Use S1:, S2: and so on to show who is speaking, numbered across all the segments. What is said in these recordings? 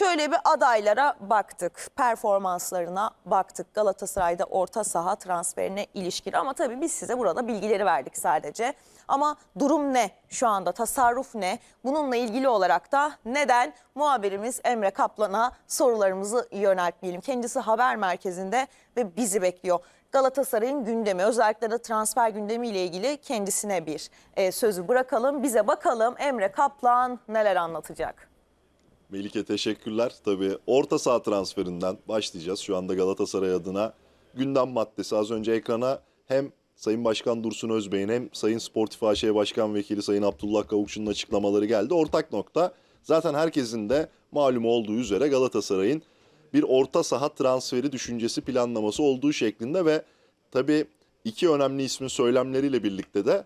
S1: Şöyle bir adaylara baktık, performanslarına baktık. Galatasaray'da orta saha transferine ilişkin ama tabii biz size burada bilgileri verdik sadece. Ama durum ne? Şu anda tasarruf ne? Bununla ilgili olarak da neden muhabirimiz Emre Kaplan'a sorularımızı yöneltmeyelim. Kendisi haber merkezinde ve bizi bekliyor. Galatasaray'ın gündemi özellikle de transfer gündemiyle ilgili kendisine bir e, sözü bırakalım. Bize bakalım Emre Kaplan neler anlatacak?
S2: Melike teşekkürler. Tabii orta saha transferinden başlayacağız. Şu anda Galatasaray adına gündem maddesi az önce ekrana hem Sayın Başkan Dursun Özbey'in hem Sayın Sportif AŞ Başkan Vekili Sayın Abdullah Kavukçu'nun açıklamaları geldi. Ortak nokta zaten herkesin de malum olduğu üzere Galatasaray'ın bir orta saha transferi düşüncesi planlaması olduğu şeklinde ve tabii iki önemli ismin söylemleriyle birlikte de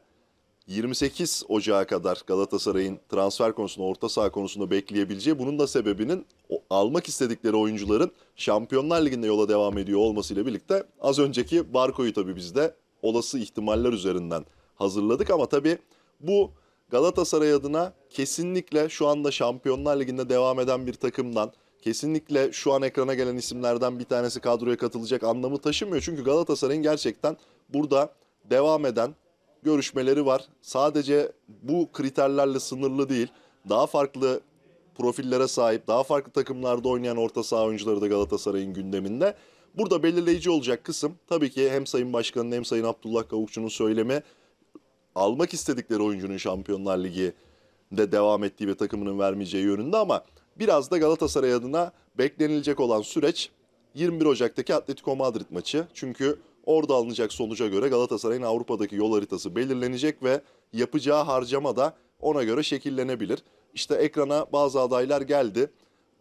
S2: 28 Ocağı kadar Galatasaray'ın transfer konusunda, orta saha konusunda bekleyebileceği bunun da sebebinin almak istedikleri oyuncuların Şampiyonlar Ligi'nde yola devam ediyor olmasıyla birlikte az önceki Barko'yu tabii biz de olası ihtimaller üzerinden hazırladık ama tabii bu Galatasaray adına kesinlikle şu anda Şampiyonlar Ligi'nde devam eden bir takımdan kesinlikle şu an ekrana gelen isimlerden bir tanesi kadroya katılacak anlamı taşımıyor. Çünkü Galatasaray'ın gerçekten burada devam eden görüşmeleri var. Sadece bu kriterlerle sınırlı değil. Daha farklı profillere sahip, daha farklı takımlarda oynayan orta saha oyuncuları da Galatasaray'ın gündeminde. Burada belirleyici olacak kısım tabii ki hem Sayın Başkan'ın hem Sayın Abdullah Kavukçu'nun söylemi almak istedikleri oyuncunun Şampiyonlar Ligi'de devam ettiği ve takımının vermeyeceği yönünde ama biraz da Galatasaray adına beklenilecek olan süreç 21 Ocak'taki Atletico Madrid maçı. Çünkü orada alınacak sonuca göre Galatasaray'ın Avrupa'daki yol haritası belirlenecek ve yapacağı harcama da ona göre şekillenebilir. İşte ekrana bazı adaylar geldi.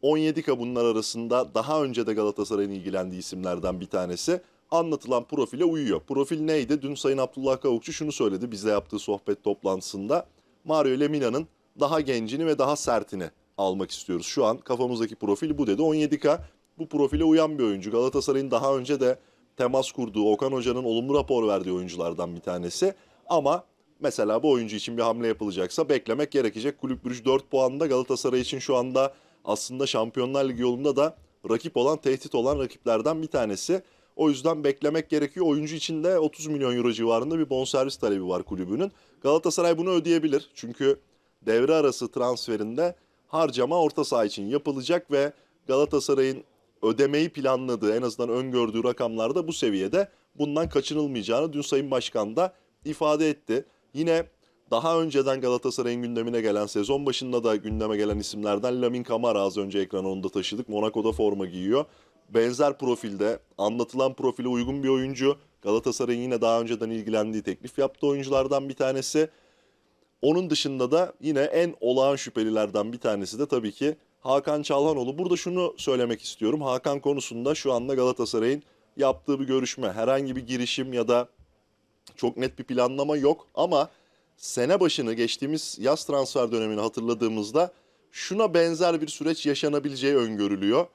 S2: 17 bunlar arasında daha önce de Galatasaray'ın ilgilendiği isimlerden bir tanesi. Anlatılan profile uyuyor. Profil neydi? Dün Sayın Abdullah Kavukçu şunu söyledi bizle yaptığı sohbet toplantısında. Mario Lemina'nın daha gencini ve daha sertini almak istiyoruz. Şu an kafamızdaki profil bu dedi. 17K bu profile uyan bir oyuncu. Galatasaray'ın daha önce de temas kurduğu, Okan Hoca'nın olumlu rapor verdiği oyunculardan bir tanesi. Ama mesela bu oyuncu için bir hamle yapılacaksa beklemek gerekecek. Kulüp Brüj 4 puanında Galatasaray için şu anda aslında Şampiyonlar Ligi yolunda da rakip olan, tehdit olan rakiplerden bir tanesi. O yüzden beklemek gerekiyor. Oyuncu için de 30 milyon euro civarında bir bonservis talebi var kulübünün. Galatasaray bunu ödeyebilir. Çünkü devre arası transferinde harcama orta saha için yapılacak ve Galatasaray'ın ödemeyi planladığı en azından öngördüğü rakamlarda bu seviyede bundan kaçınılmayacağını dün Sayın Başkan da ifade etti. Yine daha önceden Galatasaray'ın gündemine gelen sezon başında da gündeme gelen isimlerden Lamin Camara az önce ekrana onu da taşıdık. Monaco'da forma giyiyor. Benzer profilde anlatılan profile uygun bir oyuncu. Galatasaray'ın yine daha önceden ilgilendiği teklif yaptığı oyunculardan bir tanesi. Onun dışında da yine en olağan şüphelilerden bir tanesi de tabii ki Hakan Çalhanoğlu. Burada şunu söylemek istiyorum. Hakan konusunda şu anda Galatasaray'ın yaptığı bir görüşme, herhangi bir girişim ya da çok net bir planlama yok ama sene başını geçtiğimiz yaz transfer dönemini hatırladığımızda şuna benzer bir süreç yaşanabileceği öngörülüyor.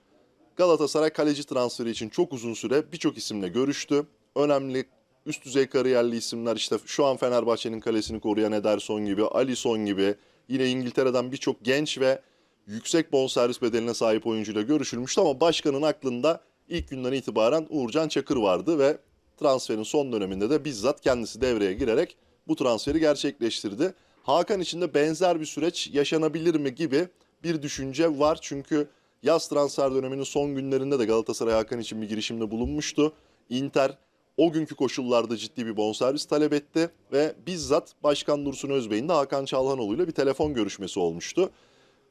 S2: Galatasaray kaleci transferi için çok uzun süre birçok isimle görüştü. Önemli üst düzey kariyerli isimler işte şu an Fenerbahçe'nin kalesini koruyan Ederson gibi, Alisson gibi yine İngiltere'den birçok genç ve yüksek bonservis bedeline sahip oyuncuyla görüşülmüştü ama başkanın aklında ilk günden itibaren Uğurcan Çakır vardı ve transferin son döneminde de bizzat kendisi devreye girerek bu transferi gerçekleştirdi. Hakan için de benzer bir süreç yaşanabilir mi gibi bir düşünce var. Çünkü yaz transfer döneminin son günlerinde de Galatasaray Hakan için bir girişimde bulunmuştu. Inter o günkü koşullarda ciddi bir bonservis talep etti ve bizzat Başkan Dursun Özbey'in de Hakan Çalhanoğlu ile bir telefon görüşmesi olmuştu.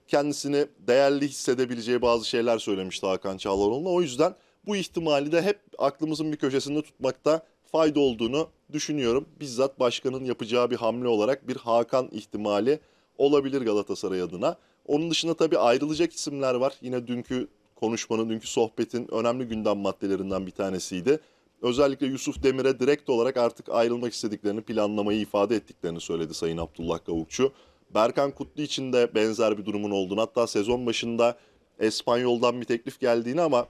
S2: Kendisini değerli hissedebileceği bazı şeyler söylemişti Hakan Çalhanoğlu'na. O yüzden bu ihtimali de hep aklımızın bir köşesinde tutmakta fayda olduğunu düşünüyorum. Bizzat başkanın yapacağı bir hamle olarak bir Hakan ihtimali olabilir Galatasaray adına. Onun dışında tabii ayrılacak isimler var. Yine dünkü konuşmanın, dünkü sohbetin önemli gündem maddelerinden bir tanesiydi. Özellikle Yusuf Demir'e direkt olarak artık ayrılmak istediklerini planlamayı ifade ettiklerini söyledi Sayın Abdullah Kavukçu. Berkan Kutlu için de benzer bir durumun olduğunu hatta sezon başında Espanyol'dan bir teklif geldiğini ama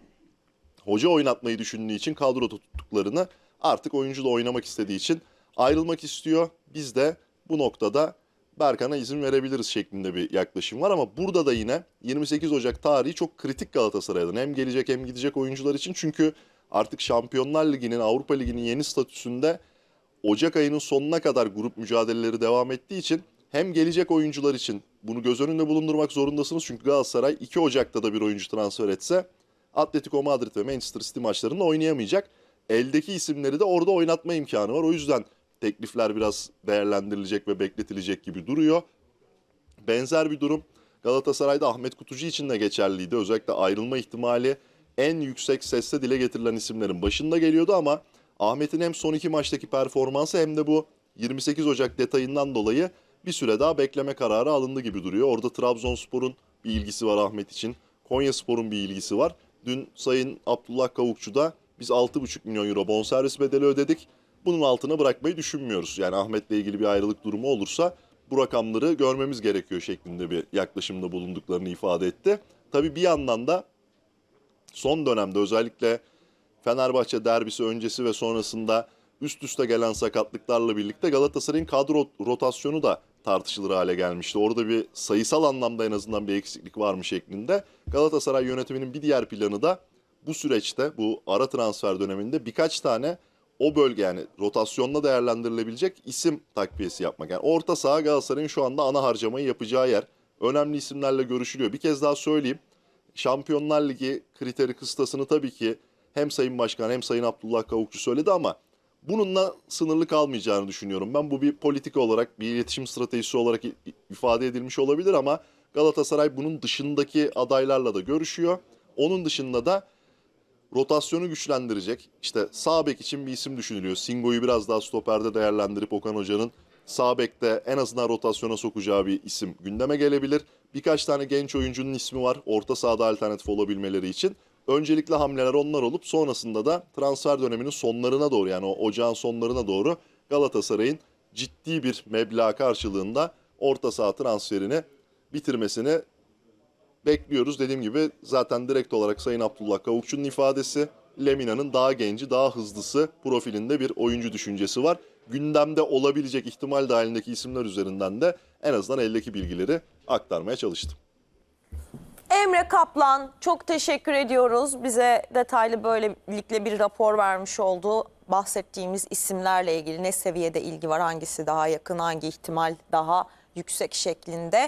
S2: hoca oynatmayı düşündüğü için kadro tuttuklarını artık oyuncu da oynamak istediği için ayrılmak istiyor. Biz de bu noktada Berkan'a izin verebiliriz şeklinde bir yaklaşım var ama burada da yine 28 Ocak tarihi çok kritik Galatasaray adına. Hem gelecek hem gidecek oyuncular için çünkü artık Şampiyonlar Ligi'nin Avrupa Ligi'nin yeni statüsünde Ocak ayının sonuna kadar grup mücadeleleri devam ettiği için hem gelecek oyuncular için bunu göz önünde bulundurmak zorundasınız. Çünkü Galatasaray 2 Ocak'ta da bir oyuncu transfer etse Atletico Madrid ve Manchester City maçlarında oynayamayacak. Eldeki isimleri de orada oynatma imkanı var. O yüzden teklifler biraz değerlendirilecek ve bekletilecek gibi duruyor. Benzer bir durum Galatasaray'da Ahmet Kutucu için de geçerliydi. Özellikle ayrılma ihtimali en yüksek sesle dile getirilen isimlerin başında geliyordu ama Ahmet'in hem son iki maçtaki performansı hem de bu 28 Ocak detayından dolayı bir süre daha bekleme kararı alındı gibi duruyor. Orada Trabzonspor'un bir ilgisi var Ahmet için. Konyaspor'un bir ilgisi var. Dün Sayın Abdullah Kavukçu da biz 6,5 milyon euro bonservis bedeli ödedik. Bunun altına bırakmayı düşünmüyoruz. Yani Ahmet'le ilgili bir ayrılık durumu olursa bu rakamları görmemiz gerekiyor şeklinde bir yaklaşımda bulunduklarını ifade etti. Tabii bir yandan da son dönemde özellikle Fenerbahçe derbisi öncesi ve sonrasında üst üste gelen sakatlıklarla birlikte Galatasaray'ın kadro rotasyonu da tartışılır hale gelmişti. Orada bir sayısal anlamda en azından bir eksiklik var mı şeklinde. Galatasaray yönetiminin bir diğer planı da bu süreçte bu ara transfer döneminde birkaç tane o bölge yani rotasyonla değerlendirilebilecek isim takviyesi yapmak. Yani orta saha Galatasaray'ın şu anda ana harcamayı yapacağı yer. Önemli isimlerle görüşülüyor. Bir kez daha söyleyeyim. Şampiyonlar Ligi kriteri kıstasını tabii ki hem Sayın Başkan hem Sayın Abdullah Kavukçu söyledi ama bununla sınırlı kalmayacağını düşünüyorum. Ben bu bir politika olarak, bir iletişim stratejisi olarak ifade edilmiş olabilir ama Galatasaray bunun dışındaki adaylarla da görüşüyor. Onun dışında da rotasyonu güçlendirecek. İşte sağ bek için bir isim düşünülüyor. Singo'yu biraz daha stoperde değerlendirip Okan Hoca'nın sağ bekte en azından rotasyona sokacağı bir isim gündeme gelebilir. Birkaç tane genç oyuncunun ismi var orta sahada alternatif olabilmeleri için. Öncelikle hamleler onlar olup sonrasında da transfer döneminin sonlarına doğru yani o ocağın sonlarına doğru Galatasaray'ın ciddi bir meblağ karşılığında orta saha transferini bitirmesini bekliyoruz. Dediğim gibi zaten direkt olarak Sayın Abdullah Kavukçu'nun ifadesi Lemina'nın daha genci, daha hızlısı profilinde bir oyuncu düşüncesi var. Gündemde olabilecek ihtimal dahilindeki isimler üzerinden de en azından eldeki bilgileri aktarmaya çalıştım.
S1: Emre Kaplan çok teşekkür ediyoruz. Bize detaylı böylelikle bir rapor vermiş oldu. Bahsettiğimiz isimlerle ilgili ne seviyede ilgi var, hangisi daha yakın, hangi ihtimal daha yüksek şeklinde.